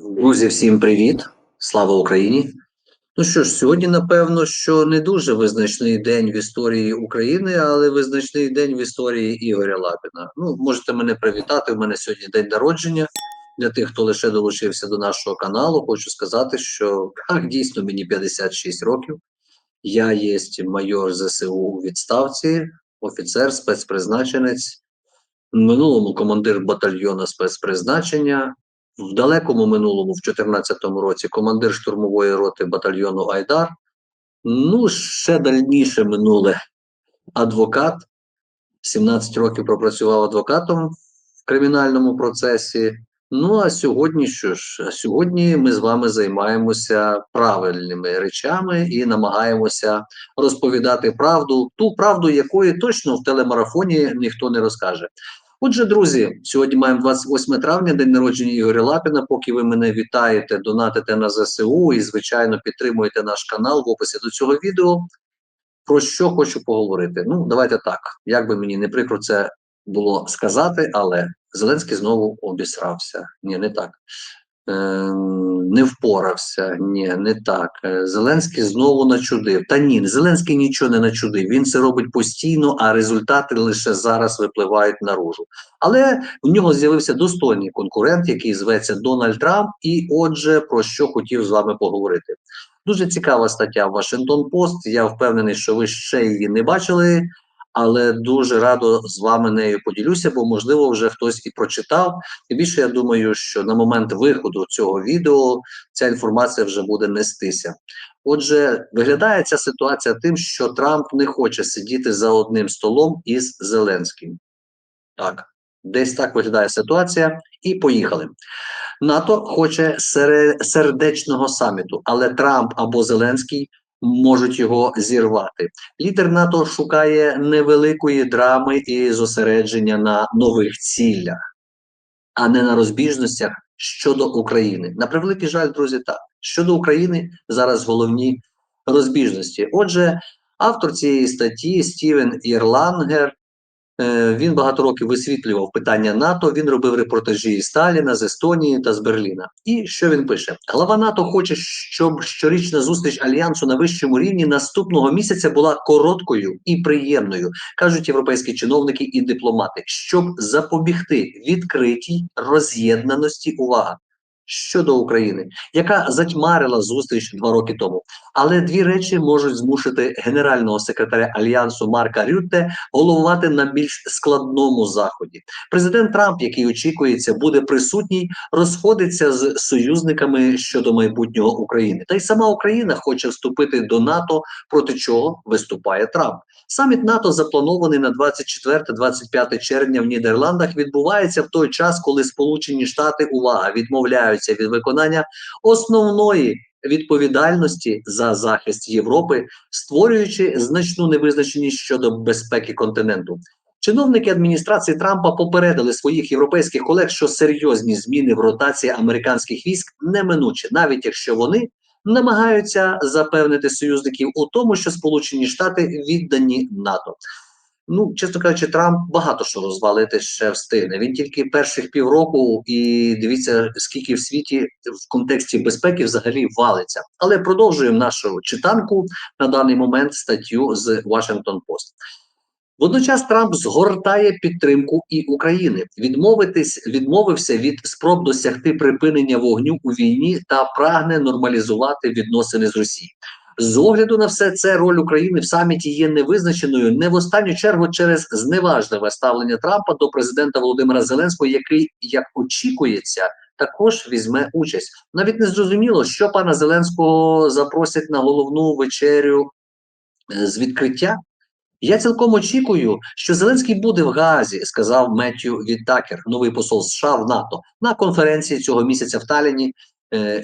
Друзі, всім привіт! Слава Україні! Ну що ж, сьогодні, напевно, що не дуже визначний день в історії України, але визначний день в історії Ігоря Лапіна. Ну, можете мене привітати. У мене сьогодні день народження. Для тих, хто лише долучився до нашого каналу, хочу сказати, що так, дійсно мені 56 років. Я є майор ЗСУ у відставці, офіцер, спецпризначенець, минулому командир батальйону спецпризначення, в далекому минулому, в 2014 році, командир штурмової роти батальйону Айдар. Ну, ще дальніше минуле адвокат. 17 років пропрацював адвокатом в кримінальному процесі. Ну, а сьогодні що ж? А Сьогодні ми з вами займаємося правильними речами і намагаємося розповідати правду, ту правду, якої точно в телемарафоні ніхто не розкаже. Отже, друзі, сьогодні маємо 28 травня, день народження Ігоря Лапіна. Поки ви мене вітаєте, донатите на ЗСУ і, звичайно, підтримуєте наш канал в описі до цього відео. Про що хочу поговорити? Ну, давайте так. Як би мені не прикро це було сказати, але Зеленський знову обісрався. Ні, не так. Е, не впорався, ні, не так. Е, Зеленський знову начудив. Та ні, Зеленський нічого не начудив. Він це робить постійно, а результати лише зараз випливають наружу. Але в нього з'явився достойний конкурент, який зветься Дональд Трамп. І отже, про що хотів з вами поговорити. Дуже цікава стаття в Вашингтон Пост. Я впевнений, що ви ще її не бачили але дуже радо з вами нею поділюся, бо можливо вже хтось і прочитав. І більше я думаю, що на момент виходу цього відео ця інформація вже буде нестися. Отже, виглядає ця ситуація тим, що Трамп не хоче сидіти за одним столом із Зеленським. Так, десь так виглядає ситуація, і поїхали. НАТО хоче сердечного саміту, але Трамп або Зеленський можуть його зірвати. Лідер НАТО шукає невеликої драми і зосередження на нових цілях, а не на розбіжностях щодо України. На превеликий жаль, друзі, так щодо України зараз головні розбіжності. Отже, автор цієї статті Стівен Ірлангер він багато років висвітлював питання НАТО. Він робив репортажі із Сталіна, з Естонії та з Берліна. І що він пише? Глава НАТО хоче, щоб щорічна зустріч альянсу на вищому рівні наступного місяця була короткою і приємною, кажуть європейські чиновники і дипломати, щоб запобігти відкритій роз'єднаності. Увага щодо України, яка затьмарила зустріч два роки тому. Але дві речі можуть змусити генерального секретаря альянсу Марка Рютте головувати на більш складному заході. Президент Трамп, який очікується, буде присутній, розходиться з союзниками щодо майбутнього України. Та й сама Україна хоче вступити до НАТО, проти чого виступає Трамп. Саміт НАТО запланований на 24-25 червня в Нідерландах. Відбувається в той час, коли Сполучені Штати увага відмовляються від виконання основної відповідальності за захист Європи, створюючи значну невизначеність щодо безпеки континенту. Чиновники адміністрації Трампа попередили своїх європейських колег, що серйозні зміни в ротації американських військ неминучі, навіть якщо вони намагаються запевнити союзників у тому, що Сполучені Штати віддані НАТО. Ну, чесно кажучи, Трамп багато що розвалити ще встигне. Він тільки перших півроку, і дивіться, скільки в світі в контексті безпеки взагалі валиться. Але продовжуємо нашу читанку на даний момент статтю з Washington Post. Водночас Трамп згортає підтримку і України, відмовитись відмовився від спроб досягти припинення вогню у війні та прагне нормалізувати відносини з Росією. З огляду на все це роль України в саміті є невизначеною не в останню чергу через зневажливе ставлення Трампа до президента Володимира Зеленського, який як очікується. Також візьме участь. Навіть не зрозуміло, що пана Зеленського запросять на головну вечерю е, з відкриття я цілком очікую, що Зеленський буде в Газі, сказав Меттю Віттакер, новий посол США в НАТО, на конференції цього місяця в Таліні,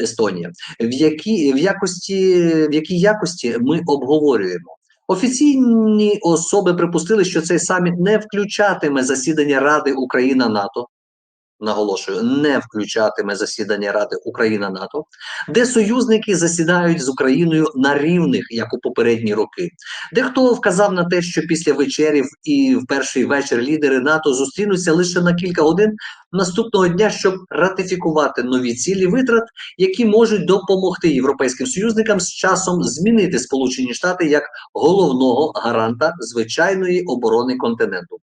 Естонія. В які в якості в якій якості ми обговорюємо? Офіційні особи припустили, що цей саміт не включатиме засідання Ради Україна НАТО. Наголошую, не включатиме засідання Ради Україна НАТО, де союзники засідають з Україною на рівних, як у попередні роки. Дехто вказав на те, що після вечерів і в перший вечір лідери НАТО зустрінуться лише на кілька годин наступного дня, щоб ратифікувати нові цілі витрат, які можуть допомогти європейським союзникам з часом змінити Сполучені Штати як головного гаранта звичайної оборони континенту.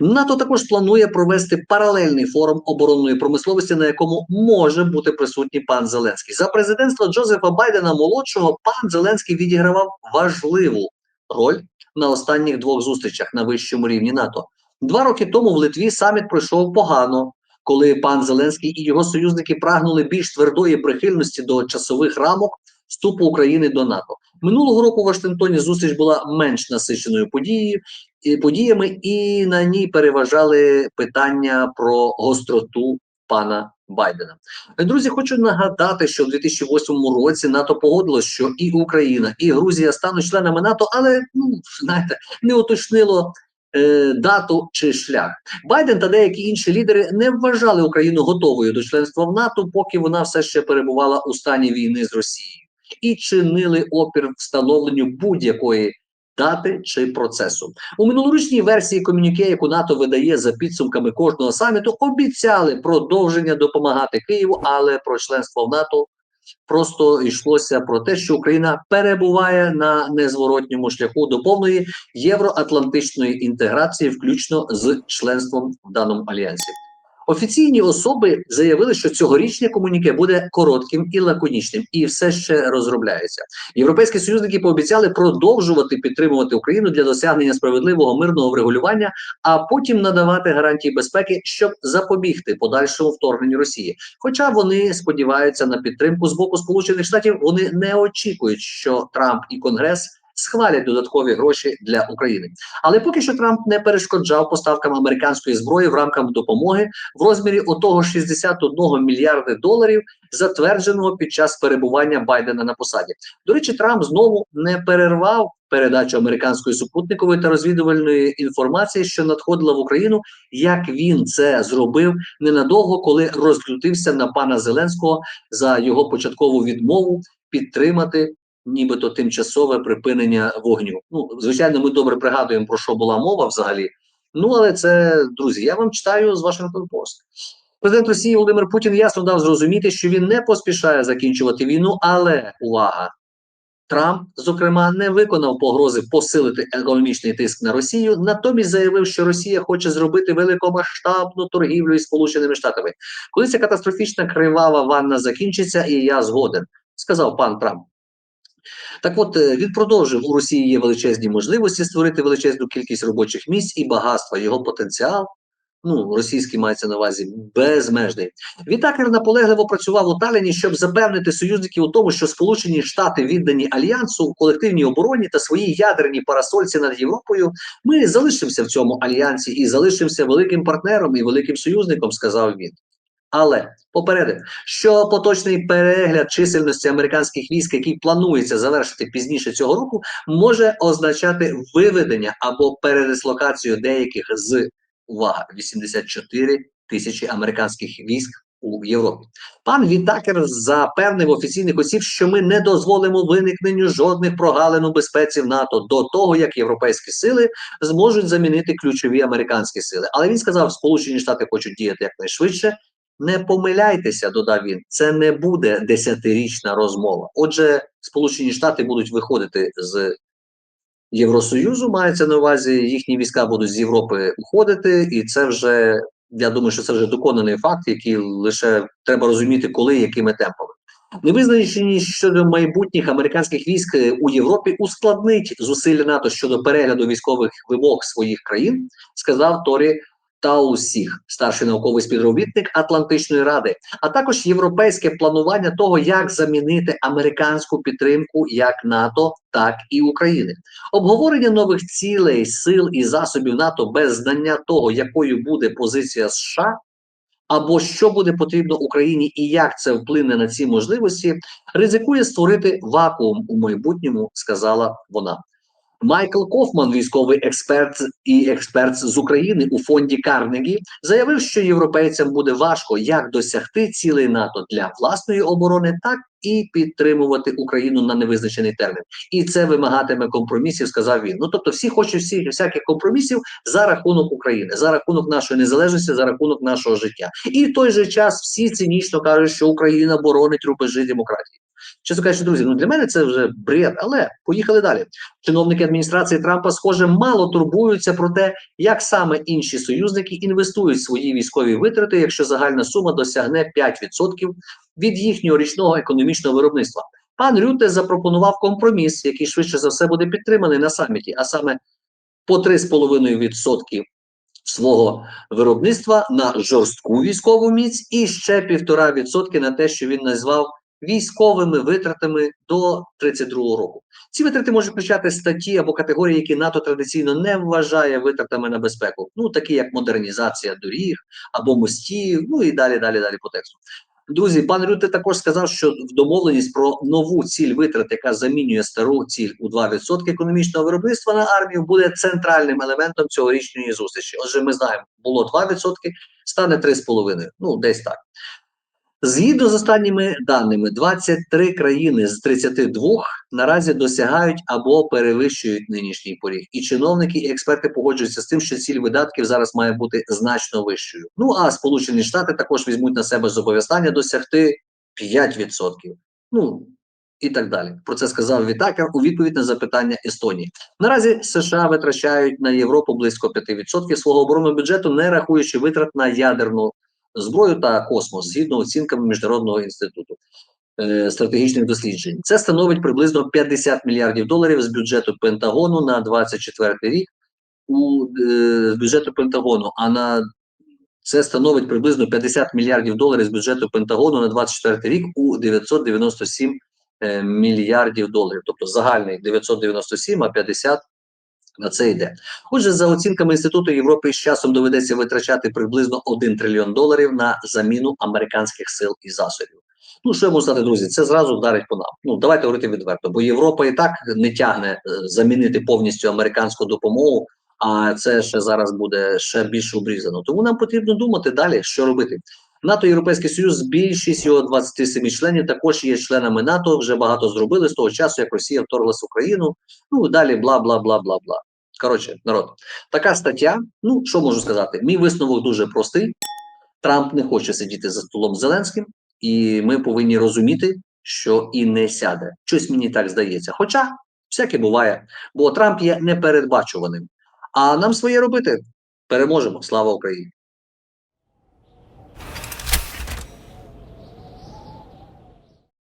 НАТО також планує провести паралельний форум оборонної промисловості, на якому може бути присутній пан Зеленський. За президентства Джозефа Байдена молодшого пан Зеленський відігравав важливу роль на останніх двох зустрічах на вищому рівні НАТО. Два роки тому в Литві саміт пройшов погано, коли пан Зеленський і його союзники прагнули більш твердої прихильності до часових рамок вступу України до НАТО. Минулого року в Вашингтоні зустріч була менш насиченою подією і подіями, і на ній переважали питання про гостроту пана Байдена. Друзі, хочу нагадати, що в 2008 році НАТО погодило, що і Україна, і Грузія стануть членами НАТО, але ну знаєте, не уточнило. е, Дату чи шлях Байден та деякі інші лідери не вважали Україну готовою до членства в НАТО, поки вона все ще перебувала у стані війни з Росією, і чинили опір встановленню будь-якої дати чи процесу. У минулорічній версії комюніке, яку НАТО видає за підсумками кожного саміту, обіцяли продовження допомагати Києву, але про членство в НАТО просто йшлося про те, що Україна перебуває на незворотньому шляху до повної євроатлантичної інтеграції, включно з членством в даному альянсі. Офіційні особи заявили, що цьогорічне комуніке буде коротким і лаконічним, і все ще розробляється. Європейські союзники пообіцяли продовжувати підтримувати Україну для досягнення справедливого мирного врегулювання, а потім надавати гарантії безпеки, щоб запобігти подальшому вторгненню Росії. Хоча вони сподіваються на підтримку з боку Сполучених Штатів, вони не очікують, що Трамп і Конгрес схвалять додаткові гроші для України. Але поки що Трамп не перешкоджав поставкам американської зброї в рамках допомоги в розмірі отого 61 мільярди доларів, затвердженого під час перебування Байдена на посаді. До речі, Трамп знову не перервав передачу американської супутникової та розвідувальної інформації, що надходила в Україну, як він це зробив ненадовго, коли розлютився на пана Зеленського за його початкову відмову підтримати нібито тимчасове припинення вогню. Ну, звичайно, ми добре пригадуємо, про що була мова взагалі. Ну, але це, друзі, я вам читаю з Washington Post. Президент Росії Володимир Путін ясно дав зрозуміти, що він не поспішає закінчувати війну, але увага! Трамп, зокрема, не виконав погрози посилити економічний тиск на Росію, натомість заявив, що Росія хоче зробити великомасштабну торгівлю із Сполученими Штатами. Коли ця катастрофічна кривава ванна закінчиться, і я згоден, сказав пан Трамп. Так от е, він продовжив у Росії є величезні можливості створити величезну кількість робочих місць і багатства. Його потенціал, ну російський мається на увазі безмежний. Відтак наполегливо працював у Таліні, щоб запевнити союзників у тому, що Сполучені Штати віддані альянсу у колективній обороні та своїй ядерній парасольці над Європою. Ми залишимося в цьому альянсі і залишимося великим партнером і великим союзником, сказав він. Але попередив, що поточний перегляд чисельності американських військ, який планується завершити пізніше цього року, може означати виведення або передислокацію деяких з увага 84 тисячі американських військ у Європі. Пан Вітакер запевнив офіційних осіб, що ми не дозволимо виникненню жодних прогалин у безпеці в НАТО до того, як європейські сили зможуть замінити ключові американські сили. Але він сказав, Сполучені Штати хочуть діяти якнайшвидше. Не помиляйтеся, додав він, це не буде десятирічна розмова. Отже, Сполучені Штати будуть виходити з Євросоюзу, мається на увазі, їхні війська будуть з Європи уходити, і це вже я думаю, що це вже доконаний факт, який лише треба розуміти, коли якими темпами. Невизначеність щодо майбутніх американських військ у Європі ускладнить зусилля НАТО щодо перегляду військових вимог своїх країн, сказав Торі та усіх старший науковий співробітник Атлантичної ради, а також європейське планування того, як замінити американську підтримку як НАТО, так і України. Обговорення нових цілей, сил і засобів НАТО без знання того, якою буде позиція США. Або що буде потрібно Україні і як це вплине на ці можливості, ризикує створити вакуум у майбутньому, сказала вона. Майкл Кофман, військовий експерт і експерт з України у фонді Карнегі, заявив, що європейцям буде важко як досягти цілей НАТО для власної оборони, так і підтримувати Україну на невизначений термін. І це вимагатиме компромісів, сказав він. Ну тобто, всі хочуть всі всяких компромісів за рахунок України, за рахунок нашої незалежності, за рахунок нашого життя. І в той же час всі цинічно кажуть, що Україна боронить рубежі демократії. Чесно кажучи, друзі, ну для мене це вже бред, але поїхали далі. Чиновники адміністрації Трампа, схоже, мало турбуються про те, як саме інші союзники інвестують свої військові витрати, якщо загальна сума досягне 5% від їхнього річного економічного виробництва. Пан Рюте запропонував компроміс, який швидше за все буде підтриманий на саміті, а саме по 3,5% свого виробництва на жорстку військову міць і ще 1,5% на те, що він назвав військовими витратами до 32 року. Ці витрати можуть включати статті або категорії, які НАТО традиційно не вважає витратами на безпеку, ну такі як модернізація доріг або мостів, ну і далі, далі, далі по тексту. Друзі, пан Рюте також сказав, що в домовленість про нову ціль витрат, яка замінює стару ціль у 2% економічного виробництва на армію, буде центральним елементом цьогорічної зустрічі. Отже, ми знаємо, було 2%, стане 3,5%. Ну, десь так. Згідно з останніми даними, 23 країни з 32 наразі досягають або перевищують нинішній поріг. І чиновники і експерти погоджуються з тим, що ціль видатків зараз має бути значно вищою. Ну а Сполучені Штати також візьмуть на себе зобов'язання досягти 5%. Ну і так далі. Про це сказав Вітакер у відповідь на запитання Естонії. Наразі США витрачають на Європу близько 5% свого оборонного бюджету, не рахуючи витрат на ядерну зброю та космос згідно оцінками міжнародного інституту е, стратегічних досліджень. Це становить приблизно 50 мільярдів доларів з бюджету Пентагону на 24 рік у е, бюджету Пентагону. А на це становить приблизно 50 мільярдів доларів з бюджету Пентагону на 24 рік у 997 е, мільярдів доларів. Тобто загальний 997, а 50 на це йде. Отже, за оцінками Інституту Європи, з часом доведеться витрачати приблизно 1 трильйон доларів на заміну американських сил і засобів. Ну, що я можу сказати, друзі, це зразу вдарить по нам. Ну, давайте говорити відверто, бо Європа і так не тягне е, замінити повністю американську допомогу, а це ще зараз буде ще більше обрізано. Тому нам потрібно думати далі, що робити. НАТО, Європейський Союз, більшість його 27 членів також є членами НАТО. Вже багато зробили з того часу, як Росія вторглась в Україну. Ну далі бла бла бла бла бла. Коротше, народ, така стаття. Ну що можу сказати? Мій висновок дуже простий. Трамп не хоче сидіти за столом з Зеленським, і ми повинні розуміти, що і не сяде. Щось мені так здається. Хоча всяке буває, бо Трамп є непередбачуваним. А нам своє робити переможемо. Слава Україні!